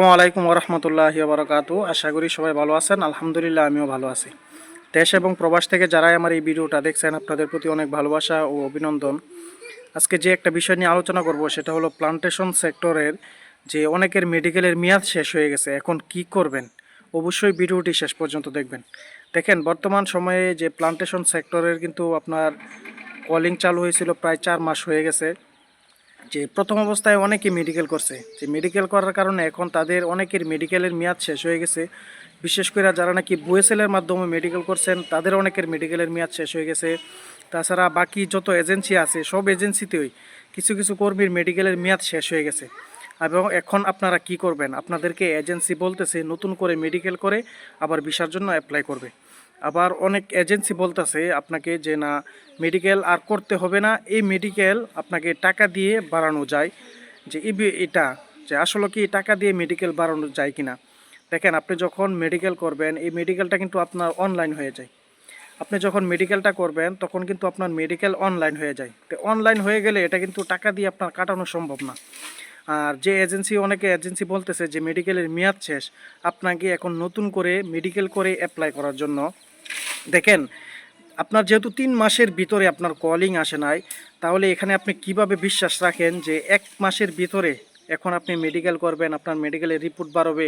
আসসালামু আলাইকুম ওরহমতুল্লাহ বারকাতু আশা করি সবাই ভালো আছেন। আলহামদুলিল্লাহ, আমিও ভালো আছি। দেশ এবং প্রবাস থেকে যারাই আমার এই ভিডিওটা দেখছেন, আপনাদের প্রতি অনেক ভালোবাসা ও অভিনন্দন। আজকে যে একটা বিষয় নিয়ে আলোচনা করব, সেটা হলো প্লান্টেশন সেক্টরের যে অনেকের মেডিকেলের মেয়াদ শেষ হয়ে গেছে, এখন কি করবেন? অবশ্যই ভিডিওটি শেষ পর্যন্ত দেখবেন। দেখেন, বর্তমান সময়ে যে প্লান্টেশন সেক্টরের কিন্তু আপনার কলিং চালু হয়েছিল প্রায় চার মাস হয়ে গেছে। যে প্রথম অবস্থায় অনেকে মেডিকেল করছে। যে মেডিকেল করার কারণে এখন তাদের অনেকের মেডিকেলের মেয়াদ শেষ হয়ে গেছে। বিশেষ করে যারা নাকি বুয়েসেলের মাধ্যমে মেডিকেল করছেন, তাদের অনেকের মেডিকেলের মেয়াদ শেষ হয়ে গেছে। তাছাড়া বাকি যত এজেন্সি আছে, সব এজেন্সিতেই কিছু কিছু কর্মীর মেডিকেলের মেয়াদ শেষ হয়ে গেছে। এবং এখন আপনারা কি করবেন? আপনাদেরকে এজেন্সি বলতেছে, নতুন করে মেডিকেল করে আবার ভিসার জন্য অ্যাপ্লাই করবে। আবার অনেক এজেন্সি বলতেছে আপনাকে যে না মেডিকেল আর করতে হবে না। এই মেডিকেল আপনাকে টাকা দিয়ে বাড়ানো যায়। যে এটা, যে আসলে কি টাকা দিয়ে মেডিকেল বাড়ানো যায় কিনা। দেখেন, আপনি যখন মেডিকেল করবেন, এই মেডিকেলটা কিন্তু আপনার অনলাইন হয়ে যায়। আপনি যখন মেডিকেলটা করবেন, তখন কিন্তু আপনার মেডিকেল অনলাইন হয়ে যায়। তো অনলাইন হয়ে গেলে এটা কিন্তু টাকা দিয়ে আপনার কাটানো সম্ভব না। আর যে এজেন্সি, অনেকে এজেন্সি বলতেছে যে মেডিকেলের মেয়াদ শেষ। আপনাকে এখন নতুন করে মেডিকেল করে অ্যাপ্লাই করার জন্য দেখেন, আপনার যেহেতু তিন মাসের ভিতরে আপনার কলিং আসে নাই, তাহলে এখানে আপনি কীভাবে বিশ্বাস রাখেন যে এক মাসের ভিতরে এখন আপনি মেডিকেল করবেন, আপনার মেডিকেলের রিপোর্ট বাড়বে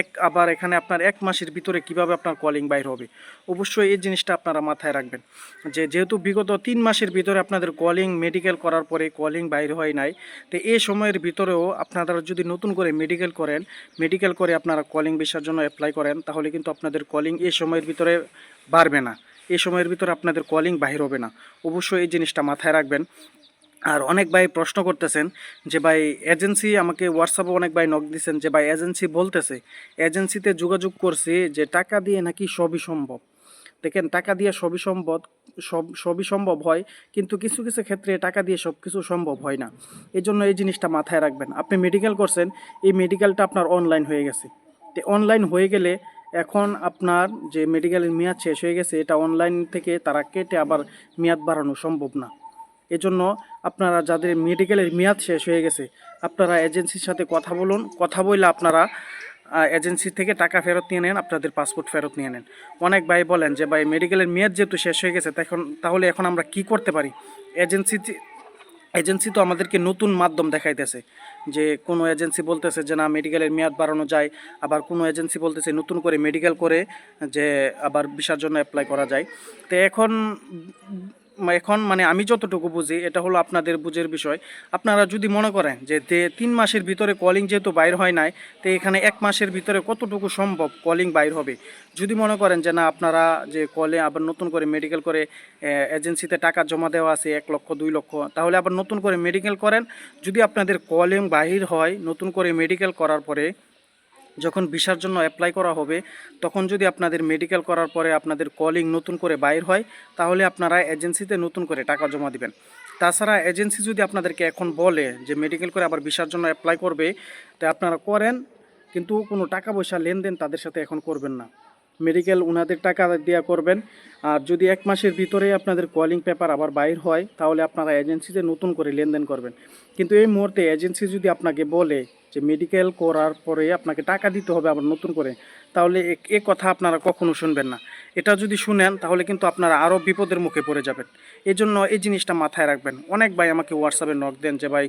এক, আবার এখানে আপনার এক মাসের ভিতরে কীভাবে আপনার কলিং বাইর হবে? অবশ্যই এই জিনিসটা আপনারা মাথায় রাখবেন। যে যেহেতু বিগত তিন মাসের ভিতরে আপনাদের কলিং মেডিকেল করার পরে কলিং বাইর হয় নাই, তো এই সময়ের ভিতরেও আপনারা যদি নতুন করে মেডিকেল করেন মেডিকেল করে আপনারা কলিং ভিসার জন্য অ্যাপ্লাই করেন, তাহলে কিন্তু আপনাদের কলিং এই সময়ের ভিতরে বাড়বে না। এই সময়ের ভিতরে আপনাদের কলিং বাহির হবে না। অবশ্যই এই জিনিসটা মাথায় রাখবেন। আর অনেক ভাই প্রশ্ন করতেছেন যে, ভাই এজেন্সি আমাকে হোয়াটসঅ্যাপে অনেক ভাই নক দিয়েছেন যে, ভাই এজেন্সি বলতেছে এজেন্সিতে যোগাযোগ করছি যে, টাকা দিয়ে নাকি সবই সম্ভব। দেখেন, টাকা দিয়ে সবই সম্ভব, সব, সবই সম্ভব হয়, কিন্তু কিছু কিছু ক্ষেত্রে টাকা দিয়ে সব কিছু সম্ভব হয় না। এই জন্য এই জিনিসটা মাথায় রাখবেন। আপনি মেডিকেল করছেন, এই মেডিকেলটা আপনার অনলাইন হয়ে গেছে। অনলাইন হয়ে গেলে এখন আপনার যে মেডিকেলের মেয়াদ শেষ হয়ে গেছে, এটা অনলাইন থেকে তারা কেটে আবার মেয়াদ বাড়ানো সম্ভব না। এজন্য আপনারা যাদের মেডিকেলের মেয়াদ শেষ হয়ে গেছে, আপনারা এজেন্সির সাথে কথা বলুন। কথা বললে আপনারা এজেন্সি থেকে টাকা ফেরত নিয়ে নেন, আপনাদের পাসপোর্ট ফেরত নিয়ে নেন। অনেক ভাই বলেন যে, ভাই মেডিকেলের মেয়াদ যেহেতু শেষ হয়ে গেছে তখন তাহলে এখন আমরা কি করতে পারি? এজেন্সি এজেন্সি তো আমাদেরকে নতুন মাধ্যম দেখাইতেছে, যে কোনো এজেন্সি বলতেছে যে না, মেডিকেলের মেয়াদ বাড়ানো যায়, আবার কোনো এজেন্সি বলতেছে নতুন করে মেডিকেল করে, যে আবার ভিসার জন্য অ্যাপ্লাই করা যায়। তো এখন এখন মানে আমি যতটুকু বুঝি, এটা হলো আপনাদের বুঝের বিষয়। আপনারা যদি মনে করেন যে তিন মাসের ভিতরে কলিং যেহেতু বাইর হয় নাই, তো এখানে এক মাসের ভিতরে কতটুকু সম্ভব কলিং বাইর হবে? যদি মনে করেন যে, না, আপনারা যে কলে আবার নতুন করে মেডিকেল করে এজেন্সিতে টাকা জমা দেওয়া আছে এক লক্ষ, দুই লক্ষ, তাহলে আবার নতুন করে মেডিকেল করেন। যদি আপনাদের কলিং বাহির হয়, নতুন করে মেডিকেল করার পরে যখন ভিসার জন্য অ্যাপ্লাই করা হবে, তখন যদি আপনাদের মেডিকেল করার পরে আপনাদের কলিং নতুন করে বাইর হয়, তাহলে আপনারা এজেন্সিতে নতুন করে টাকা জমা দিবেন। তাছাড়া এজেন্সি যদি আপনাদেরকে এখন বলে যে মেডিকেল করে আবার ভিসার জন্য অ্যাপ্লাই করবে, তা আপনারা করেন, কিন্তু কোনো টাকা পয়সা লেনদেন তাদের সাথে এখন করবেন না। মেডিকেল ওনাদের টাকা দেওয়া করবেন। আর যদি এক মাসের ভিতরে আপনাদের কলিং পেপার আবার বাইর হয়, তাহলে আপনারা এজেন্সিতে নতুন করে লেনদেন করবেন। কিন্তু এই মুহূর্তে এজেন্সি যদি আপনাকে বলে যে মেডিকেল করার পরে আপনাকে টাকা দিতে হবে আবার নতুন করে, তাহলে এ- কথা আপনারা কখনো শুনবেন না। এটা যদি শুনেন, তাহলে কিন্তু আপনারা আরও বিপদের মুখে পড়ে যাবেন। এই জন্য এই জিনিসটা মাথায় রাখবেন। অনেক ভাই আমাকে হোয়াটসঅ্যাপে নক দেন যে, ভাই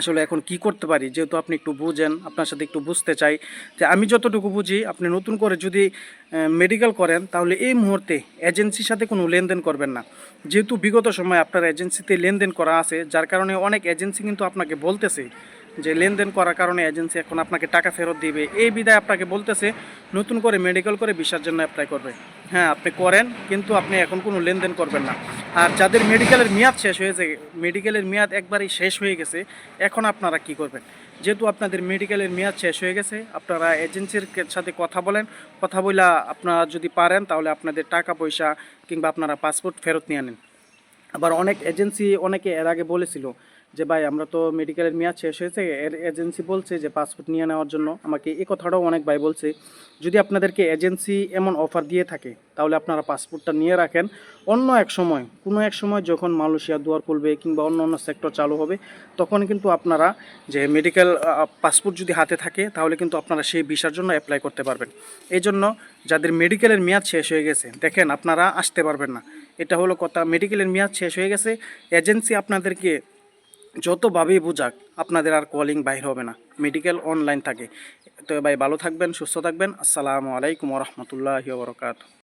আসলে এখন কি করতে পারি? যেহেতু আপনি একটু বুঝেন, আপনার সাথে একটু বুঝতে চাই, যে আমি যতটুকু বুঝি, আপনি নতুন করে যদি মেডিকেল করেন, তাহলে এই মুহূর্তে এজেন্সির সাথে কোনো লেনদেন করবেন না। যেহেতু বিগত সময় আপনার এজেন্সিতে লেনদেন করা আছে, যার কারণে অনেক এজেন্সি কিন্তু আপনাকে বলতেছে, যে লেনদেন করার কারণে এজেন্সি এখন আপনাকে টাকা ফেরত দিবে। এই বিদায় আপনাকে বলতেছে, নতুন করে মেডিকেল করে ভিসার জন্য অ্যাপ্লাই করবে। হ্যাঁ আপনি করেন, কিন্তু আপনি এখন কোনো লেনদেন করবেন না। আর যাদের মেডিকেলের মেয়াদ শেষ হয়েছে মেডিকেলের মেয়াদ একবারই শেষ হয়ে গেছে, এখন আপনারা কি করবেন? যেহেতু আপনাদের মেডিকেলের মেয়াদ শেষ হয়ে গেছে, আপনারা এজেন্সির সাথে কথা বলেন, কথা বইলা আপনারা যদি পারেন, তাহলে আপনাদের টাকা পয়সা কিংবা আপনারা পাসপোর্ট ফেরত নিয়ে আনেন। আবার অনেক এজেন্সি অনেকে এর আগে বলেছিল যে ভাই, আমরা তো মেডিকেলের মেয়াদ শেষ হয়েছে, এর এজেন্সি বলছে যে পাসপোর্ট নিয়ে নেওয়ার জন্য। আমাকে এই কথাটাও অনেক ভাই বলছে, যদি আপনাদেরকে এজেন্সি এমন অফার দিয়ে থাকে, তাহলে আপনারা পাসপোর্টটা নিয়ে রাখেন। অন্য এক সময়, কোনো এক সময় যখন মালয়েশিয়া দুয়ার খুলবে কিংবা অন্য অন্য সেক্টর চালু হবে, তখন কিন্তু আপনারা যে মেডিকেল পাসপোর্ট যদি হাতে থাকে, তাহলে কিন্তু আপনারা সেই ভিসার জন্য অ্যাপ্লাই করতে পারবেন। এই জন্য যাদের মেডিকেলের মেয়াদ শেষ হয়ে গেছে, দেখেন আপনারা আসতে পারবেন না। এটা হলো কথা মেডিকেলের মেয়াদ শেষ হয়ে গেছে এজেন্সি আপনাদেরকে যতভাবেই বোঝাক, আপনাদের আর কলিং বাইর হবে না। মেডিকেল অনলাইন থাকে। তো ভাই, ভালো থাকবেন, সুস্থ থাকবেন। আসসালামু আলাইকুম রহমতুল্লাহ বরকাত